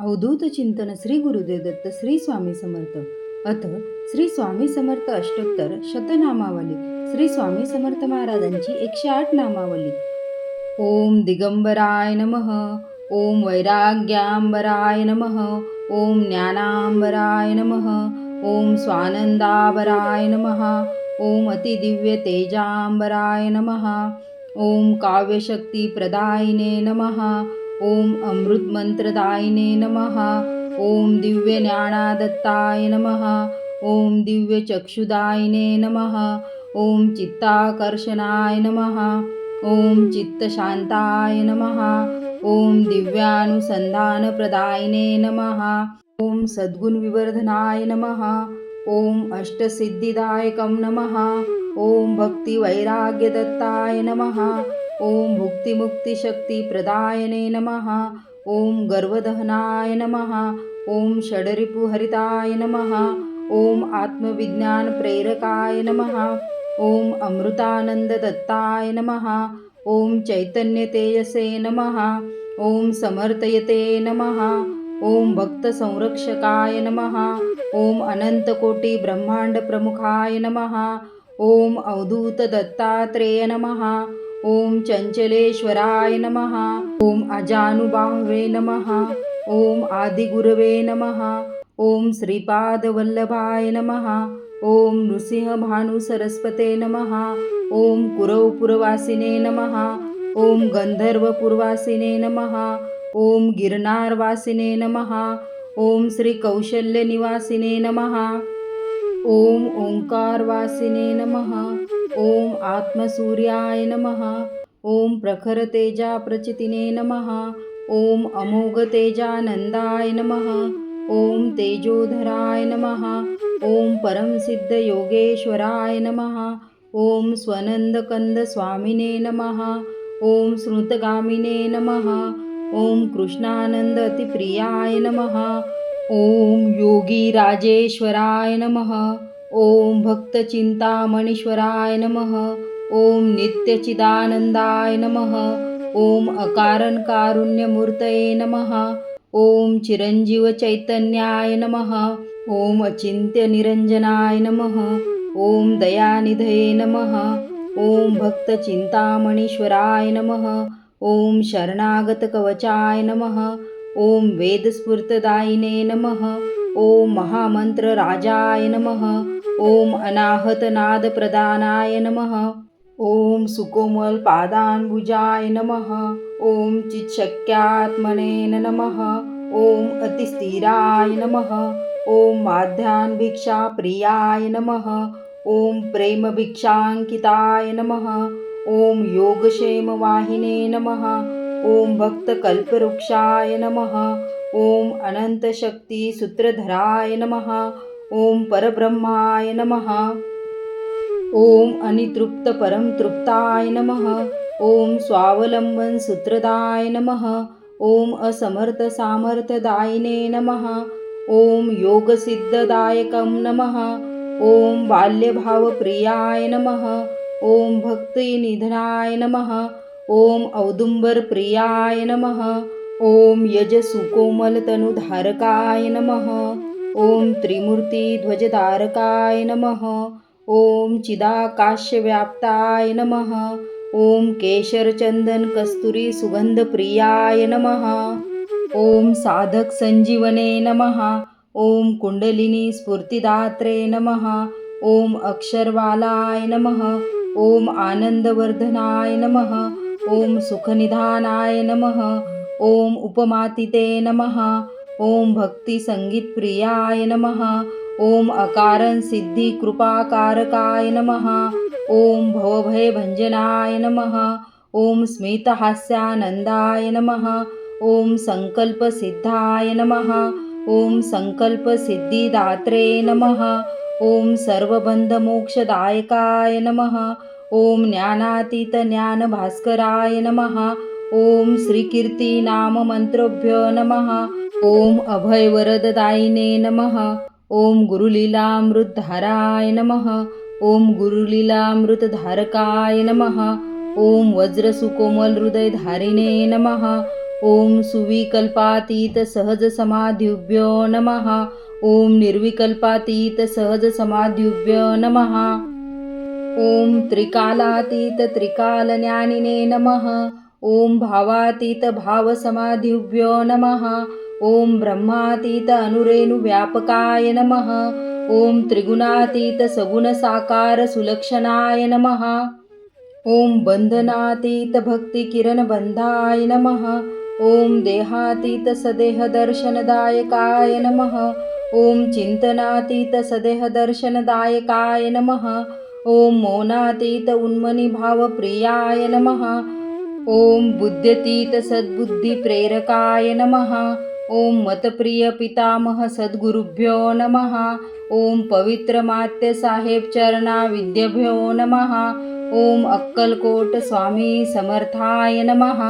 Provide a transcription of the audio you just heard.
अवधूत चिंतन श्री गुरुदेव दत्त श्री स्वामी समर्थ. अथ श्री स्वामी समर्थ अष्टोत्तर शतनामावली. श्री स्वामी समर्थ महाराजांची एकशे आठ नामावली. ओम दिगंबराय नमः. ओम वैराग्यांबराय नमः. ओम ज्ञानांबराय नमः. ओम स्वानंदाबराय नमः. ओम अतिदिव्य तेजांबराय नमः. ओम काव्यशक्तिप्रदायिने नमः. ओम अमृतमंत्रदायिने नमः। ओम दिव्य ज्ञानादत्ताय नमः। ओम दिव्य चक्षुदायिने नमः। ओम चित्ताकर्षणाय नमः। ओम चित्तशांताय नमः। ओम दिव्यानुसंधानप्रदायिने नमः। ओम सद्गुणविवर्धनाय नमः। ओम अष्टसिद्धिदायकं नमः। ओम भक्तिवैराग्यदत्ताय नमः। ॐ भुक्तिमुक्तिशक्तिप्रदायने नमः। ॐ गर्वदहनाय नमः। ॐ षडरिपुहरिताय नमः। ॐ आत्मविज्ञानप्रेरकाय नमः। ॐ अमृतानन्ददत्ताय नमः। ॐ चैतन्यतेजसे नमः। ॐ समर्थयते नमः। ॐ भक्तसंरक्षकाय नमः। ॐ अनन्तकोटिब्रह्माण्डप्रमुखाय नमः। ॐ अवधूतदत्तात्रेय नमः। ओम चञ्चलेश्वराय नमः। ओम अजानुबाहवे नमः। ओम आदिगुरवे नमः। ओम श्रीपादवल्लभाय नमः। ओम नृसिंहभानुसरस्वते नमः। ओम कुरवपुरवासिने नमः। ओम गंधर्वपुरवासिने नमः। ओम गिरनारवासिने नमः। ओम श्री कौशल्यनिवासिने नमः। ओम ओंकारवासिने नमः। ओम आत्मसूर्याय नमः. ओम प्रखरतेजाप्रचितिने नमः. ओम अमोघतेजानन्दाय नमः. ओम तेजोधराय नमः. ओम परमसिद्धयोगेश्वराय नमः. ओम स्वनन्दकन्दस्वामिने नमः. ओम श्रुतगामिने नमः. ओम कृष्णानंद अतिप्रियाय नमः. ओम योगी राजेश्वराय नमः. ओम भक्तचिंतामणीश्वराय नमः ओम नित्यचिदानंदाय नमः ओम अकारणकारुण्यमूर्तये नमः ओम चिरंजीव चैतन्याय नमः ओम अचिंत्यनिरंजनाय नमः ओम दयानिधये नमः ओम भक्तचिंतामणीश्वराय नमः ओम शरणागतकवचाय नमः ओम वेदस्फूर्तदायिने नमः ओम महामंत्रराजाय नमः ओम अनाहतनादप्रदानाय नमः। ओम सुकोमलपादान्बुजाय नमः। ओम चित्शक्यात्मने नमः। ओम अतिस्थिराय नमः। ओम माध्यान्भिक्षाप्रियाय नमः। ओम प्रेमभिक्षाङ्किताय नमः। ओम योगक्षेमवाहिने नमः। ओम भक्तकल्पवृक्षाय नमः। ओम अनन्तशक्तिसूत्रधराय नमः। ओम परब्रह्माय नमः। ओम अनितृप्तपरं तृप्ताय नमः। ओम स्वावलंबन सूत्रदाय नमः। ओम असमर्थ सामर्थदायिने नमः। ओम योगसिद्धदायकं नमः। ओम बाल्यभावप्रियाय नमः। ओम भक्तिनिधनाय नमः। ओम औदुंबरप्रियाय नमः। ओम यजसुकोमलतनुधारकाय नमः। ओम त्रिमूर्तिध्वजधारकाय नमः। ओम चिदाकाशव्याप्ताय नमः। ओम केशरचंदन कस्तुरी सुगंधप्रियाय नमः। ओम साधक संजीवने नमः। ओम कुंडलिनी स्फूर्तिदात्रे नमः। ओम अक्षरवालाय नमः। ओम आनंदवर्धनाय नमः। ओम सुखनिधानाय नमः। ओम उपमातिते नमः। ओम भक्तिसंगीतप्रियाय नमः। ओम अकारण सिद्धी कृपाकारकाय नम। ओम भवभयभंजनाय नमः। ओम स्मितहास्यानंदाय नमः। ओम संकल्पसिद्धाय नमः। ओम संकल्पसिद्धिदात्रे नमः। ओम सर्वबंधमोक्षदायकाय नमः। ओम ज्ञानातीतज्ञानभास्कराय नमः। ओम श्रीकीर्तिनाममन्त्रोभ्यो नमः ओम अभयवरददायिने नमः। ओम गुरुलीलामृतधाराय नमः। ओम गुरुलीलामृतधारकाय नमः। ओम वज्रसुकोमलहृदयधारिणे नमः। ॐ सुविकल्पातीत सहज समाधिभ्यो नमः। ॐ निर्विकल्पातीत सहज समाधिभ्य नमः। ॐ त्रिकालातीत त्रिकालज्ञानिने नमः। ॐ भावातीतभावसमाधिव्यो नमः। ॐ ब्रह्मातीत अनुरेणुव्यापकाय नमः। ॐ त्रिगुणातीत सुलक्षणाय नमः। ॐ बन्धनातीत भक्तिकिरणबन्धाय नमः। ॐ देहातीतसदेहदर्शनदायकाय नमः। ॐ चिन्तनातीतसदेहदर्शनदायकाय नमः। ॐ मौनातीत उन्मनिभावप्रियाय नमः। ॐ बुद्ध्यतीत सद्बुद्धिप्रेरकाय नमः। ॐ मतप्रिय पितामह सद्गुरुभ्यो नमः। ॐ पवित्र मात्य साहेब चरणा विद्यभ्यो नमः। ॐ अक्कलकोट स्वामी समर्थाय नमः।